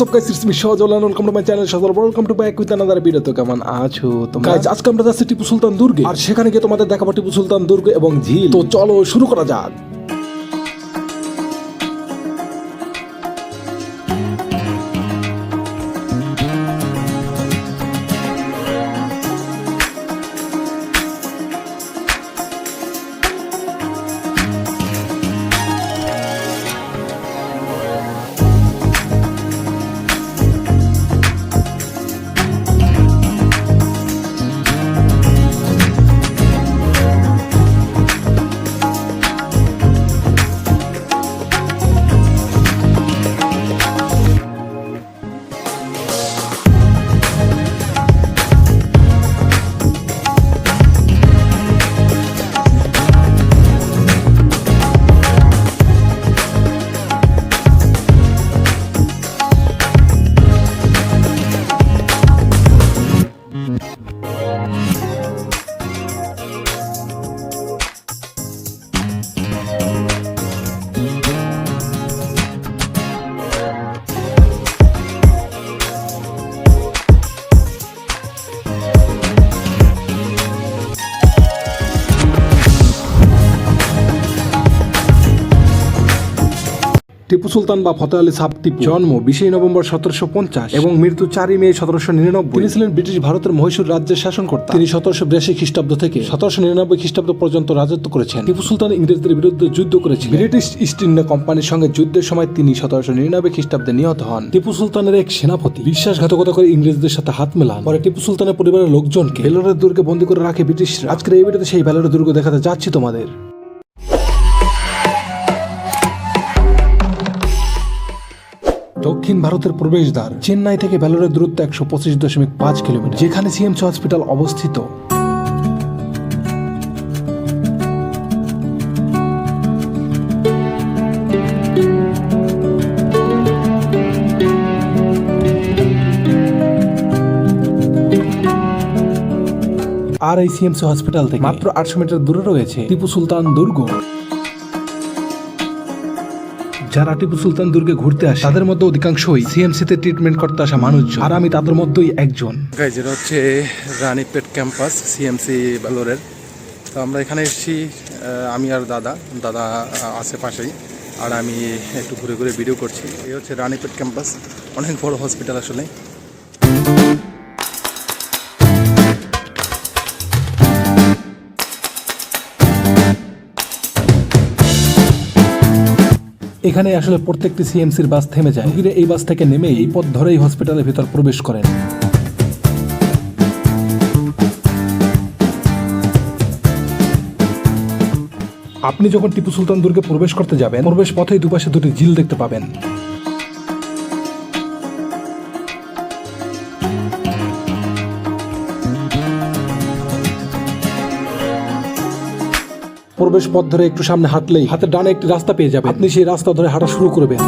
WhatsApp guys it's me সজলান welcome to my channel Sajal welcome to back with another video তো কেমন আছো তোমরা? Guys আজকে আমরা যাচ্ছি টিপু সুলতান দুর্গে। আর সেখানে গিয়ে তোমাদের দেখাবো টিপু সুলতান দুর্গ এবং ঝিল। তো চলো শুরু করা যাক। টিপু সুলতান বা ফতেহ আলী সাহ টিপু। জন্ম বিশে নভেম্বর সতেরোশো পঞ্চাশ। এবং মৃত্যু চারই মে সতেরোশো নিরানব্বই। তিনি ছিলেন ব্রিটিশ ভারতের মহীশূর রাজ্যের শাসনকর্তা। তিনি সতেরোশো বিরাশি খ্রিস্টাব্দ থেকে সতেরোশো নিরানব্বই খ্রিস্টাব্দ পর্যন্ত রাজত্ব করেছেন। টিপু সুলতান ইংরেজদের বিরুদ্ধে যুদ্ধ করেছেন ব্রিটিশ ইস্ট ইন্ডিয়া কোম্পানির সঙ্গে যুদ্ধের সময় তিনি সতেরোশো নিরানব্বই খ্রিস্টাব্দে নিহত হন। টিপু সুলতানের এক সেনাপতি। বিশ্বাসঘাতকতা করে ইংরেজদের সাথে হাত মেলান। পরে টিপু সুলতানের পরিবারের লোকজনকে ভেলোরের দুর্গে বন্দী করে রাখে ব্রিটিশরা। আজকের এই ভিডিওতে সেই ভেলোরের দুর্গ দেখাতে যাচ্ছি তোমাদের। দক্ষিণ ভারতের প্রবেশদ্বার চেন্নাই থেকে ভেলোরের দূরত্ব একশো পঁচিশ দশমিক পাঁচ কিলোমিটার যেখানে সিএমসি হসপিটাল অবস্থিত। আর এই সিএমসি হসপিটাল থেকে মাত্র আটশো মিটার দূরে রয়েছে টিপু সুলতান দুর্গ। যারা টিপু সুলতান দুর্গে ঘুরতে আসে তাদের মধ্যে অধিকাংশই সিএমসি তে ট্রিটমেন্ট করতে আসা মানুষজন। আর আমি তাদের মধ্যেই একজন। এটা হচ্ছে রানীপেট ক্যাম্পাস সিএমসি ব্যালোরের তো আমরা এখানে এসেছি আমি আর দাদা। দাদা আহ, আছে পাশেই। আর আমি একটু ঘুরে ঘুরে ভিডিও করছি। এই হচ্ছে রানীপেট ক্যাম্পাস। অনেক বড় হসপিটাল আসলে। এখানে আসলে প্রত্যেকটি সিএমসির বাস থেমে যায়। রোগীরা এই বাস থেকে নেমে এই পথ ধরেই হসপিটালের ভিতর প্রবেশ করেন। আপনি যখন টিপু সুলতান দুর্গে প্রবেশ করতে যাবেন, প্রবেশ পথেই দুপাশে দুটি ঝিল দেখতে পাবেন। প্রবেশ পথ ধরে একটু সামনে হাঁটলেই হাতের ডানে একটি রাস্তা পেয়ে যাবেন। আপনি সেই রাস্তা ধরে হাঁটা শুরু করবেন।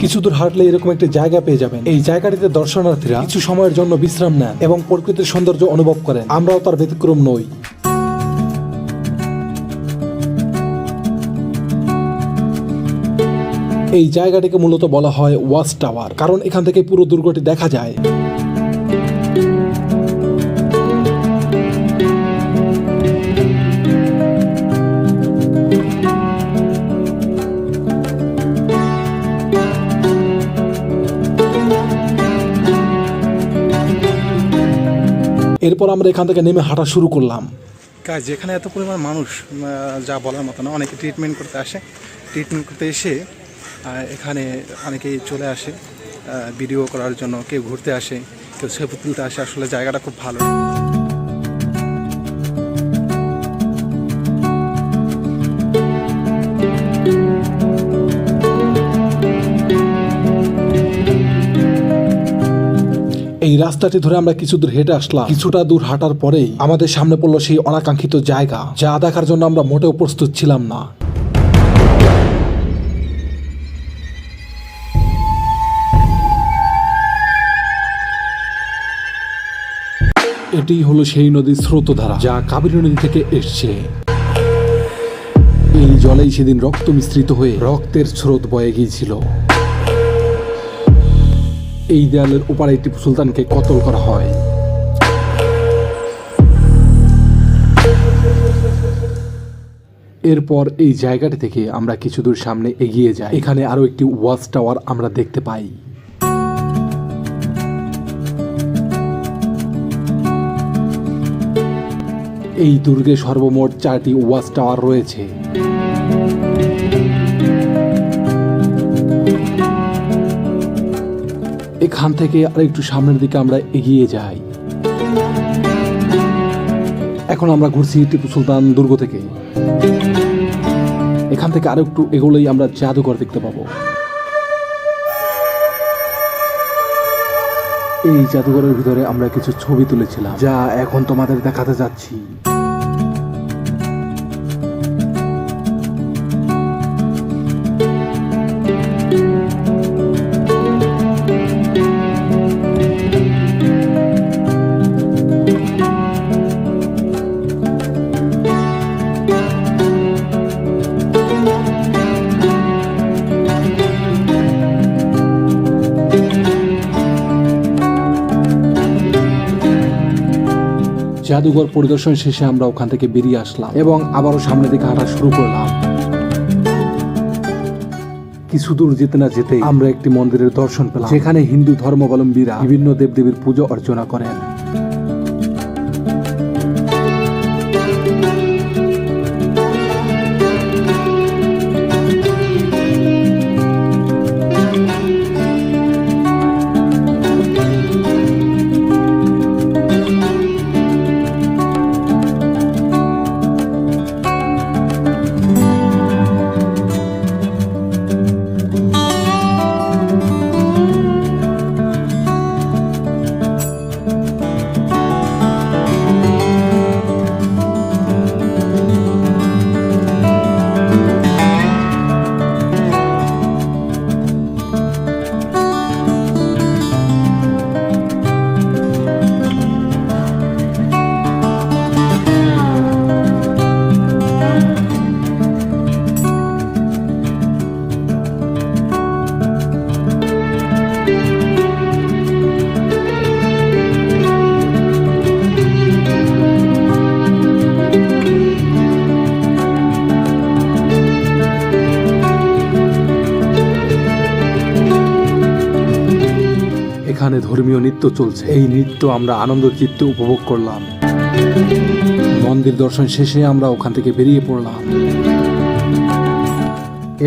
কিছু দূর হাঁটলে এরকম একটি জায়গা পেয়ে যাবেন। এই জায়গাটিতে দর্শনার্থীরা কিছু সময়ের জন্য বিশ্রাম নেন এবং প্রকৃতির সৌন্দর্য অনুভব করেন। আমরাও তার ব্যতিক্রম নই। এই জায়গাটিকে মূলত বলা হয় ওয়াচ টাওয়ার, কারণ এখান থেকে পুরো দুর্গটি দেখা যায়। এরপর আমরা এখান থেকে নেমে হাঁটা শুরু করলাম। কাজ, যেখানে এত পরিমাণ মানুষ যা বলার মতো না, অনেকে ট্রিটমেন্ট করতে আসে। ট্রিটমেন্ট করতে এসে এখানে অনেকেই চলে আসে। ভিডিও করার জন্য কেউ ঘুরতে আসে, কেউ ছবি তুলতে আসে। আসলে জায়গাটা খুব ভালো। এই রাস্তাটি ধরে আমরা কিছু দূর হেঁটে আসলাম। কিছুটা দূর হাঁটার পরেই আমাদের সামনে পড়ল সেই অনাকাঙ্ক্ষিত জায়গা, যা দেখার জন্য আমরা মোটেও প্রস্তুত ছিলাম না। এটি হলো সেই নদীর স্রোতধারা, যা কাবেরী নদী থেকে এসছে। এই জলেই সেদিন রক্ত মিশ্রিত হয়ে রক্তের স্রোত বয়ে গিয়েছিল। এই দেয়ালের ওপারে টিপু সুলতানকে কতল করা হয়? এরপর এই জায়গাটি থেকে আমরা কিছু দূর সামনে এগিয়ে যাই। এখানে আরও একটি ওয়াচ টাওয়ার আমরা দেখতে পাই। এই দুর্গে সর্বমোট চারটি ওয়াচ টাওয়ার রয়েছে। এখান থেকে আর একটু সামনের দিকে আমরা এগিয়ে যাই। এখন আমরা ঘুরছি টিপু সুলতান দুর্গ থেকে। এখান থেকে আরও একটু এগোলেই আমরা জাদুঘর দেখতে পাবো। এই জাদুঘরের ভিতরে আমরা কিছু ছবি তুলেছিলাম। যা এখন তোমাদের দেখাতে যাচ্ছি। জাদুঘর পরিদর্শন শেষে আমরা ওখান থেকে বেরিয়ে আসলাম এবং আবারও সামনের দিকে হাঁটা শুরু করলাম। কিছু দূর যেতে না যেতে আমরা একটি মন্দিরের দর্শন পেলাম। যেখানে হিন্দু ধর্মাবলম্বীরা বিভিন্ন দেবদেবীর পুজো অর্চনা করেন। এখানে ধর্মীয় নৃত্য চলছে। এই নৃত্য আমরা আনন্দ চিত্তে উপভোগ করলাম। মন্দির দর্শন শেষে আমরা ওখান থেকে বেরিয়ে পড়লাম।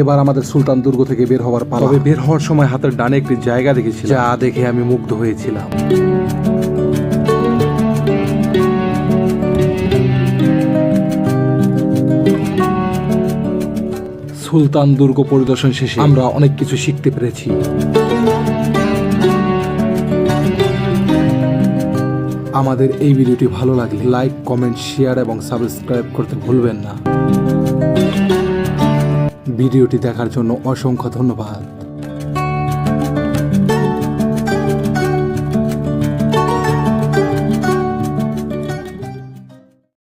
এবার আমাদের সুলতান দুর্গ থেকে বের হওয়ার পালা। তবে বের হওয়ার সময় হাতের ডানে একটি জায়গা দেখেছি যা দেখে আমি মুগ্ধ হয়েছিলাম। সুলতান দুর্গ পরিদর্শন শেষে আমরা অনেক কিছু শিখতে পেরেছি। আমাদের এই ভিডিওটি ভালো লাগলে লাইক, কমেন্ট, শেয়ার এবং সাবস্ক্রাইব করতে ভুলবেন না। ভিডিওটি দেখার জন্য অসংখ্য ধন্যবাদ।